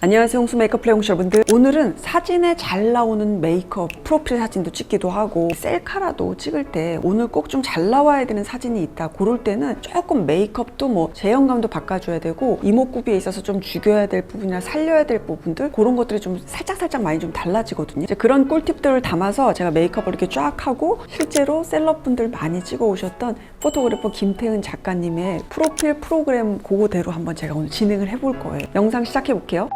안녕하세요 홍수 메이크업 플레이홍시 여러분들. 오늘은 사진에 잘 나오는 메이크업 프로필 사진도 찍기도 하고 셀카라도 찍을 때 오늘 꼭 좀 잘 나와야 되는 사진이 있다 그럴 때는 조금 메이크업도 뭐 제형감도 바꿔줘야 되고 이목구비에 있어서 좀 죽여야 될 부분이나 살려야 될 부분들 그런 것들이 좀 살짝살짝 많이 좀 달라지거든요. 그런 꿀팁들을 담아서 제가 메이크업을 이렇게 쫙 하고 실제로 셀럽분들 많이 찍어 오셨던 포토그래퍼 김태은 작가님의 프로필 프로그램 그거대로 한번 제가 오늘 진행을 해볼 거예요. 영상 시작해 볼게요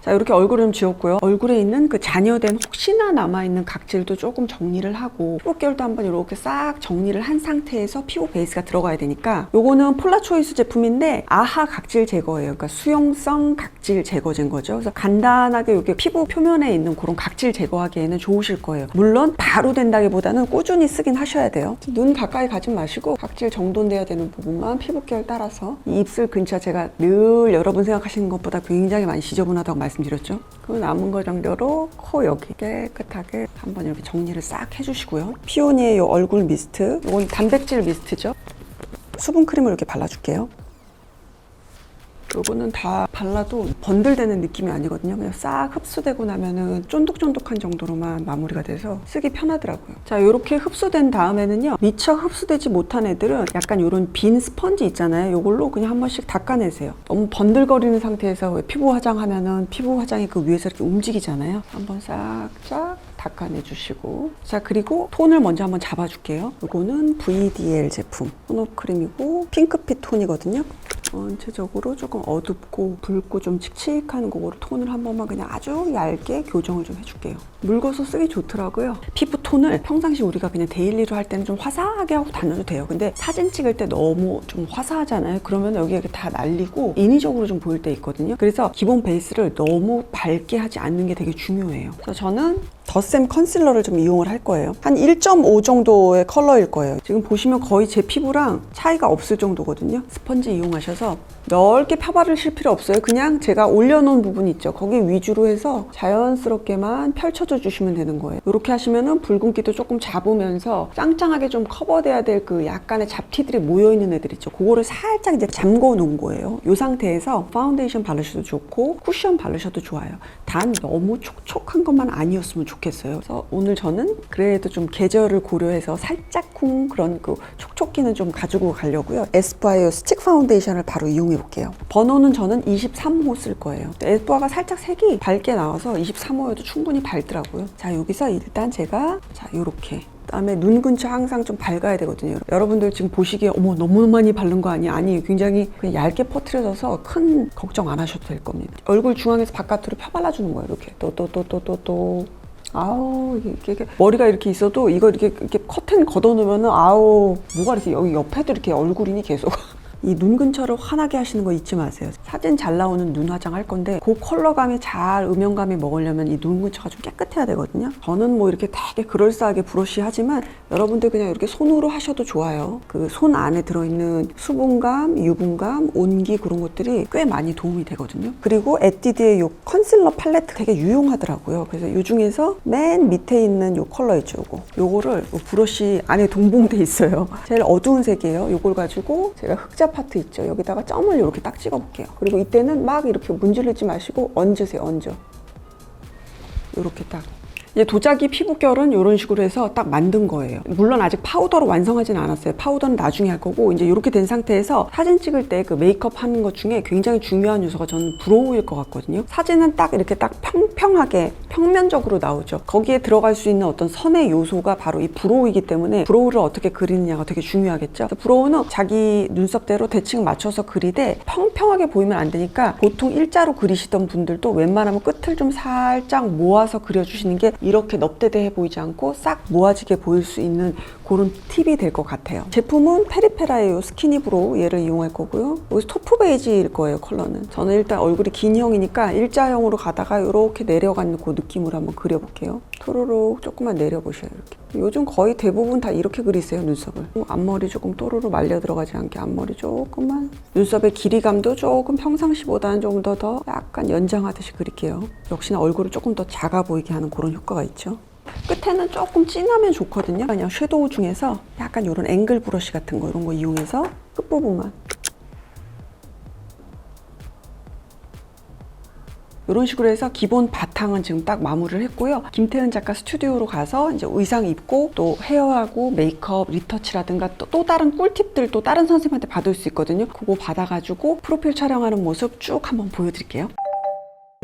자 이렇게 얼굴을 좀 지웠고요. 얼굴에 있는 그 잔여된 혹시나 남아있는 각질도 조금 정리를 하고 피부결도 한번 이렇게 싹 정리를 한 상태에서 피부 베이스가 들어가야 되니까 요거는 폴라초이스 제품인데 아하 각질 제거예요. 그러니까 수용성 각질 제거제인 거죠. 그래서 간단하게 이렇게 피부 표면에 있는 그런 각질 제거하기에는 좋으실 거예요. 물론 바로 된다기보다는 꾸준히 쓰긴 하셔야 돼요. 눈 가까이 가지 마시고 각질 정돈돼야 되는 부분만 피부결 따라서 이 입술 근처 제가 늘 여러분 생각하시는 것보다 굉장히 많이 지저분하다고 말 씀드렸죠. 그 남은 거 정도로 코 여기 깨끗하게 한번 이렇게 정리를 싹 해주시고요. 피오니의 이 얼굴 미스트, 이건 단백질 미스트죠. 수분 크림을 이렇게 발라줄게요. 요거는 다 발라도 번들되는 느낌이 아니거든요. 그냥 싹 흡수되고 나면은 쫀득쫀득한 정도로만 마무리가 돼서 쓰기 편하더라고요. 자, 요렇게 흡수된 다음에는요. 미처 흡수되지 못한 애들은 약간 요런 빈 스펀지 있잖아요. 요걸로 그냥 한 번씩 닦아내세요. 너무 번들거리는 상태에서 왜 피부 화장하면은 피부 화장이 그 위에서 이렇게 움직이잖아요. 한번 싹쫙 닦아내 주시고 자 그리고 톤을 먼저 한번 잡아줄게요 이거는 VDL 제품 톤업 크림이고 핑크빛 톤이거든요 전체적으로 조금 어둡고 붉고 좀 칙칙한 그거로 톤을 한 번만 그냥 아주 얇게 교정을 좀 해줄게요 묽어서 쓰기 좋더라고요 피부 톤을 평상시 우리가 그냥 데일리로 할 때는 좀 화사하게 하고 다녀도 돼요 근데 사진 찍을 때 너무 좀 화사하잖아요 그러면 여기 이렇게 다 날리고 인위적으로 좀 보일 때 있거든요 그래서 기본 베이스를 너무 밝게 하지 않는 게 되게 중요해요 그래서 저는 더샘 컨실러를 좀 이용을 할 거예요. 한 1.5 정도의 컬러일 거예요. 지금 보시면 거의 제 피부랑 차이가 없을 정도거든요. 스펀지 이용하셔서 넓게 펴바르실 필요 없어요. 그냥 제가 올려놓은 부분 있죠. 거기 위주로 해서 자연스럽게만 펼쳐져 주시면 되는 거예요. 이렇게 하시면은 붉은기도 조금 잡으면서 짱짱하게 좀 커버돼야 될 그 약간의 잡티들이 모여있는 애들 있죠. 그거를 살짝 이제 잠궈 놓은 거예요. 이 상태에서 파운데이션 바르셔도 좋고 쿠션 바르셔도 좋아요. 단 너무 촉촉한 것만 아니었으면 좋겠어요. 그래서 오늘 저는 그래도 좀 계절을 고려해서 살짝쿵 그런 그 촉촉기는 좀 가지고 가려고요. 에스쁘아의 스틱 파운데이션을 바로 이용해 볼게요. 번호는 저는 23호 쓸 거예요. 에스쁘아가 살짝 색이 밝게 나와서 23호여도 충분히 밝더라고요. 자 여기서 일단 제가 자 요렇게 그다음에 눈 근처 항상 좀 밝아야 되거든요. 여러분들 지금 보시기에 어머 너무 많이 바른 거 아니야? 아니 굉장히 그냥 얇게 퍼트려져서 큰 걱정 안 하셔도 될 겁니다. 얼굴 중앙에서 바깥으로 펴 발라주는 거예요. 이렇게 또 또 또 또 또또 아우 이게, 이게 머리가 이렇게 있어도 이거 이렇게 이렇게 커튼 걷어놓으면은 아우 뭐가 이렇게 여기 옆에도 이렇게 얼굴이니 계속 이 눈 근처를 환하게 하시는 거 잊지 마세요. 사진 잘 나오는 눈 화장 할 건데 그 컬러감이 잘 음영감이 먹으려면 이 눈 근처가 좀 깨끗해야 되거든요. 저는 뭐 이렇게 되게 그럴싸하게 브러쉬 하지만 여러분들 그냥 이렇게 손으로 하셔도 좋아요. 그 손 안에 들어있는 수분감, 유분감, 온기 그런 것들이 꽤 많이 도움이 되거든요. 그리고 에뛰드의 이 컨실러 팔레트 되게 유용하더라고요. 그래서 이 중에서 맨 밑에 있는 이 컬러 있죠, 요거. 요거를 요 브러쉬 안에 동봉돼 있어요. 제일 어두운 색이에요. 요걸 가지고 제가 흑자 파트 있죠. 여기다가 점을 이렇게 딱 찍어 볼게요. 그리고 이때는 막 이렇게 문지르지 마시고 얹으세요, 얹어. 이렇게 딱. 이제 도자기 피부결은 이런 식으로 해서 딱 만든 거예요. 물론 아직 파우더로 완성하진 않았어요. 파우더는 나중에 할 거고 이제 이렇게 된 상태에서 사진 찍을 때 그 메이크업 하는 것 중에 굉장히 중요한 요소가 저는 브로우일 것 같거든요. 사진은 딱 이렇게 딱 평평하게 평면적으로 나오죠. 거기에 들어갈 수 있는 어떤 선의 요소가 바로 이 브로우이기 때문에 브로우를 어떻게 그리느냐가 되게 중요하겠죠. 브로우는 자기 눈썹대로 대칭 맞춰서 그리되 평평하게 보이면 안 되니까 보통 일자로 그리시던 분들도 웬만하면 끝을 좀 살짝 모아서 그려주시는 게 이렇게 넙대대해 보이지 않고 싹 모아지게 보일 수 있는 그런 팁이 될 것 같아요. 제품은 페리페라의 요 스키니 브로우 얘를 이용할 거고요. 여기 토프 베이지일 거예요, 컬러는. 저는 일단 얼굴이 긴 형이니까 일자형으로 가다가 이렇게 내려가는 그 느낌으로 한번 그려볼게요. 토로로 조금만 내려보셔요, 이렇게. 요즘 거의 대부분 다 이렇게 그리세요, 눈썹을. 앞머리 조금 또르르 말려 들어가지 않게 앞머리 조금만. 눈썹의 길이감도 조금 평상시보다는 조금 더, 더 약간 연장하듯이 그릴게요. 역시나 얼굴을 조금 더 작아 보이게 하는 그런 효과가 있죠. 끝에는 조금 진하면 좋거든요. 그냥 섀도우 중에서 약간 이런 앵글 브러쉬 같은 거 이런 거 이용해서 끝부분만 이런 식으로 해서 기본 바탕은 지금 딱 마무리를 했고요. 김태은 작가 스튜디오로 가서 이제 의상 입고 또 헤어하고 메이크업, 리터치라든가 또, 또 다른 꿀팁들 또 다른 선생님한테 받을 수 있거든요. 그거 받아가지고 프로필 촬영하는 모습 쭉 한번 보여드릴게요.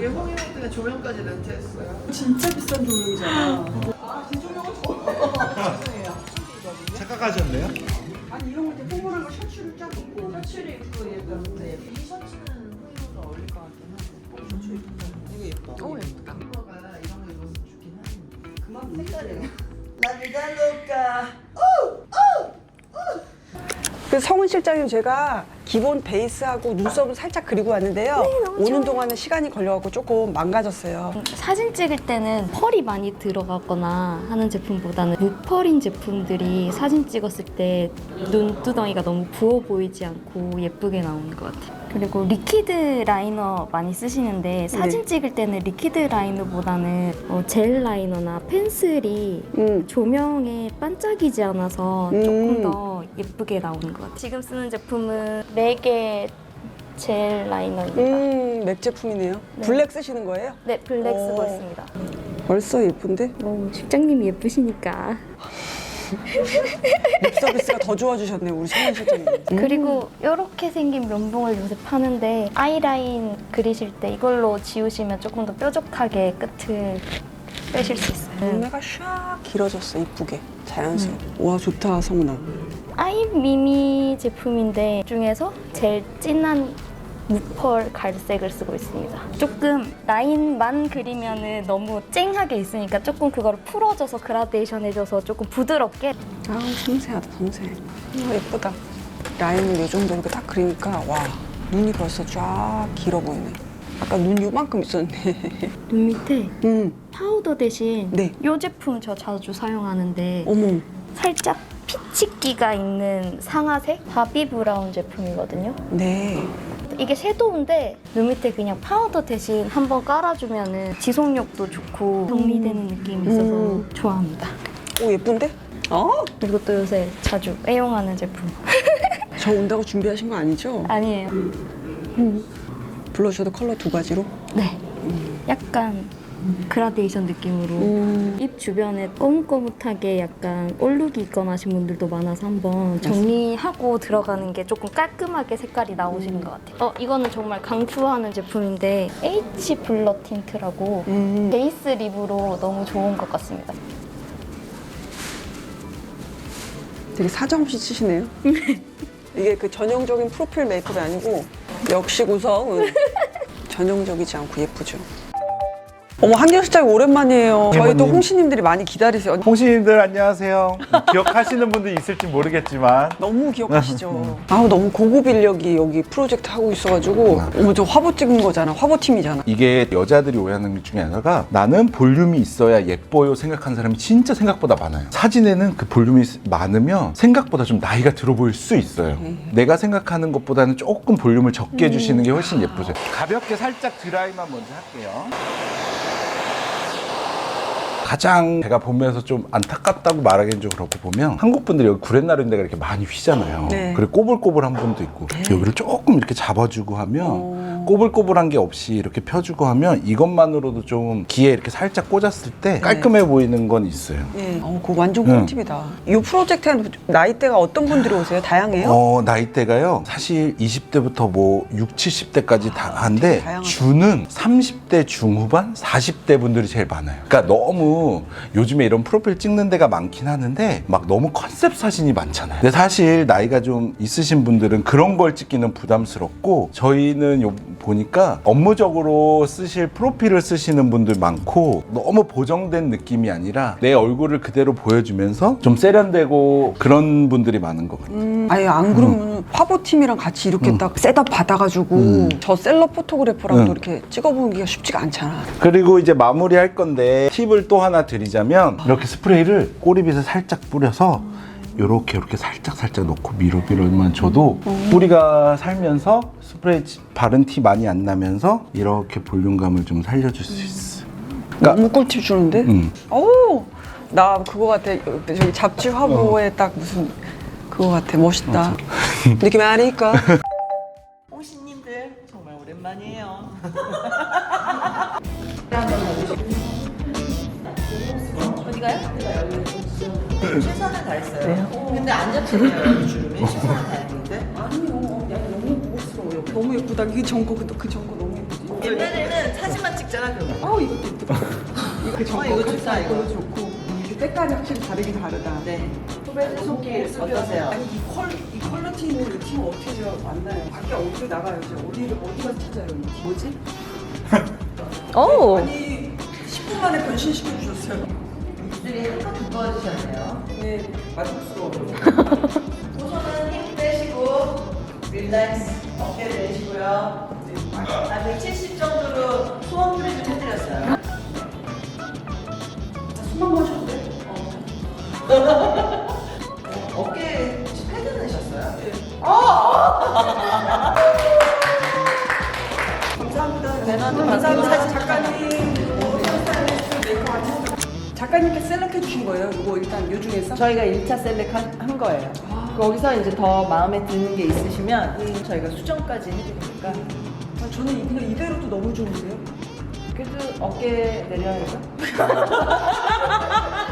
예홍이한테 조명까지 렌트했어요. 진짜 비싼 조명이잖아. 착각하셨네요? 아니 이런 거 이제 포멀한 거 셔츠를 쫙 입고 셔츠를 입고 예쁜데 이 셔츠는 홍이보다 어울릴 것 같긴 한데 셔츠 예쁘다. 이거 예뻐. 오 예쁘다. 홍이가 이런 거 입으면 좋긴 하는데 그만 색깔이. 라디달로까. 그 성은 실장님 제가 기본 베이스하고 눈썹을 살짝 그리고 왔는데요. 오는 동안은 시간이 걸려갖고 조금 망가졌어요. 사진 찍을 때는 펄이 많이 들어가거나 하는 제품보다는 무펄인 제품들이 사진 찍었을 때 눈두덩이가 너무 부어 보이지 않고 예쁘게 나오는 것 같아요. 그리고 리퀴드 라이너 많이 쓰시는데 사진 네. 찍을 때는 리퀴드 라이너보다는 어, 젤 라이너나 펜슬이 음. 조명에 반짝이지 않아서 음. 조금 더 예쁘게 나오는 것 같아요. 지금 쓰는 제품은 레게 젤 라이너입니다. 음, 맥 제품이네요. 네. 블랙 쓰시는 거예요? 네, 블랙 쓰고 오. 있습니다. 벌써 예쁜데? 뭐 실장님이 예쁘시니까. 립 서비스가 더 좋아지셨네, 우리 성은 실장님. 음. 그리고 이렇게 생긴 면봉을 요새 파는데 아이라인 그리실 때 이걸로 지우시면 조금 더 뾰족하게 끝을 빼실 수 있어요. 눈매가 샥 길어졌어, 이쁘게. 자연스러워. 와, 좋다, 성은아. 아이 미미 제품인데 중에서 제일 진한 무펄 갈색을 쓰고 있습니다. 조금 라인만 그리면은 너무 쨍하게 있으니까 조금 그거를 풀어줘서 그라데이션 해줘서 조금 부드럽게 아우, 섬세하다, 섬세해. 아, 예쁘다. 라인을 이 정도 이렇게 딱 그리니까, 와, 눈이 벌써 쫙 길어 보이네. 아까 눈 요만큼 있었는데. 눈 밑에 음, 파우더 대신 네. 이 제품 저 자주 사용하는데 어머. 살짝 피치기가 있는 상아색 바비 브라운 제품이거든요. 네. 이게 섀도우인데 눈 밑에 그냥 파우더 대신 한번 깔아주면은 지속력도 좋고 정리되는 느낌이 있어서 음. 좋아합니다. 오, 예쁜데? 어? 이것도 요새 자주 애용하는 제품. 저 온다고 준비하신 거 아니죠? 아니에요. 블러셔도 컬러 두 가지로? 네. 약간 그라데이션 느낌으로 음. 입 주변에 꼬뭇꼬뭇하게 약간 올룩이 있거나 하신 분들도 많아서 한번 정리하고 들어가는 게 조금 깔끔하게 색깔이 나오시는 것 같아요. 어, 이거는 정말 강추하는 제품인데 H 블러 틴트라고 음. 베이스 립으로 너무 좋은 것 같습니다. 되게 사정없이 치시네요. 이게 그 전형적인 프로필 메이크업이 아니고 역시 구성은 전형적이지 않고 예쁘죠. 어머 한결 실장님 오랜만이에요. 저희도 이모님. 홍시님들이 많이 기다리세요. 홍시님들 안녕하세요. 기억하시는 분들 있을지 모르겠지만 너무 기억하시죠? 아우 너무 고급 인력이 여기 프로젝트 하고 있어가지고 어머 저 화보 찍은 거잖아. 화보 팀이잖아. 이게 여자들이 오해하는 것 중에 하나가 나는 볼륨이 있어야 예뻐요 생각하는 사람이 진짜 생각보다 많아요. 사진에는 그 볼륨이 많으면 생각보다 좀 나이가 들어 보일 수 있어요. 내가 생각하는 것보다는 조금 볼륨을 적게 해주시는 게 훨씬 예쁘죠. 가볍게 살짝 드라이만 먼저 할게요. 가장 제가 보면서 좀 안타깝다고 말하기엔 좀 그렇고 보면 한국 분들이 여기 구렛나루 데가 이렇게 많이 휘잖아요. 네. 그리고 꼬불꼬불한 분도 있고 여기를 조금 이렇게 잡아주고 하면 어. 꼬불꼬불한 게 없이 이렇게 펴주고 하면 이것만으로도 좀 귀에 이렇게 살짝 꽂았을 때 깔끔해 보이는 건 있어요. 네. 어, 그거 완전 응. 꿀팁이다. 이 프로젝트는 나이대가 어떤 분들이 오세요? 다양해요? 어, 나이대가요. 사실 20대부터 뭐 6, 70대까지 다 한데 다양하다. 주는 30대 중후반, 40대 분들이 제일 많아요. 그러니까 너무 요즘에 이런 프로필 찍는 데가 많긴 하는데 막 너무 컨셉 사진이 많잖아요. 근데 사실 나이가 좀 있으신 분들은 그런 걸 찍기는 부담스럽고 저희는 요 보니까 업무적으로 쓰실 프로필을 쓰시는 분들 많고 너무 보정된 느낌이 아니라 내 얼굴을 그대로 보여주면서 좀 세련되고 그런 분들이 많은 것 같아요. 음, 아니 안 그러면 화보팀이랑 같이 이렇게 딱 셋업 받아가지고 음. 저 셀럽 포토그래퍼랑도 음. 이렇게 찍어보기가 쉽지가 않잖아. 그리고 이제 마무리 할 건데 팁을 또 하나 드리자면 이렇게 스프레이를 꼬리빗에 살짝 뿌려서 요렇게 요렇게 살짝 살짝 넣고 미로미로만 줘도 뿌리가 살면서 스프레이 바른 티 많이 안 나면서 이렇게 볼륨감을 좀 살려줄 수 있어. 그러니까- 너무 꿀팁 주는데? 음. 오! 나 그거 같아. 저기 잡지 화보에 어. 딱 무슨 그거 같아. 멋있다. 느낌 아니까. 홍신님들 정말 오랜만이에요. 어디가요? 최선을 다했어요. 근데 안 잡히네요. 최선을 다했는데. 아니요. 너무 예쁘다. 그 전거 그, 그 전거 너무 예쁘지. 옛날에는 사진만 찍잖아 그러면 아 이것도 예쁘다. 이거 그 전거 어, 이거 좋다, 이거. 이거 좋고 이게 때깔이 확실히 다르긴 다르다. 네 후배들 손길 어떠세요? 아니 이, 컬, 이 퀄리티 있는 이 팀은 어떻게 저 만나요? 밖에 어디 나가요? 이제 어디를 어디 가서 찾아요? 이 팀? 뭐지? 오! 아니 10분 만에 변신시켜 주셨어요. 입술이 한번 두꺼워지셨네요 네, 만족스러워요. 손은 힘 빼시고 릴렉스 어깨 내시고요 한 170 정도로 소원 풀이 좀 해드렸어요 숨만 마셔도 돼? 어깨 패드 넣으셨어요? 감사합니다. 배너한테 감사합니다. 사진 작가님. 스타일리스트, 메이크업 아티스트. 작가님께 셀렉해 주신 거예요? 이거 일단 요 중에서? 저희가 1차 셀렉 한, 한 거예요 거기서 이제 더 마음에 드는 게 있으시면 저희가 수정까지 해드리니까 아, 저는 이- 그냥 이대로도 너무 좋은데요? 그래도 어깨 내려야죠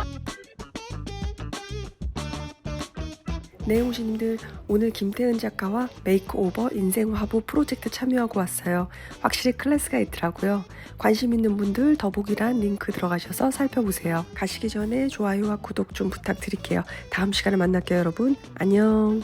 네, 홍시님들 오늘 김태은 작가와 메이크오버 인생 화보 프로젝트 참여하고 왔어요. 확실히 클래스가 있더라고요. 관심 있는 분들 더보기란 링크 들어가셔서 살펴보세요. 가시기 전에 좋아요와 구독 좀 부탁드릴게요. 다음 시간에 만날게요, 여러분. 안녕.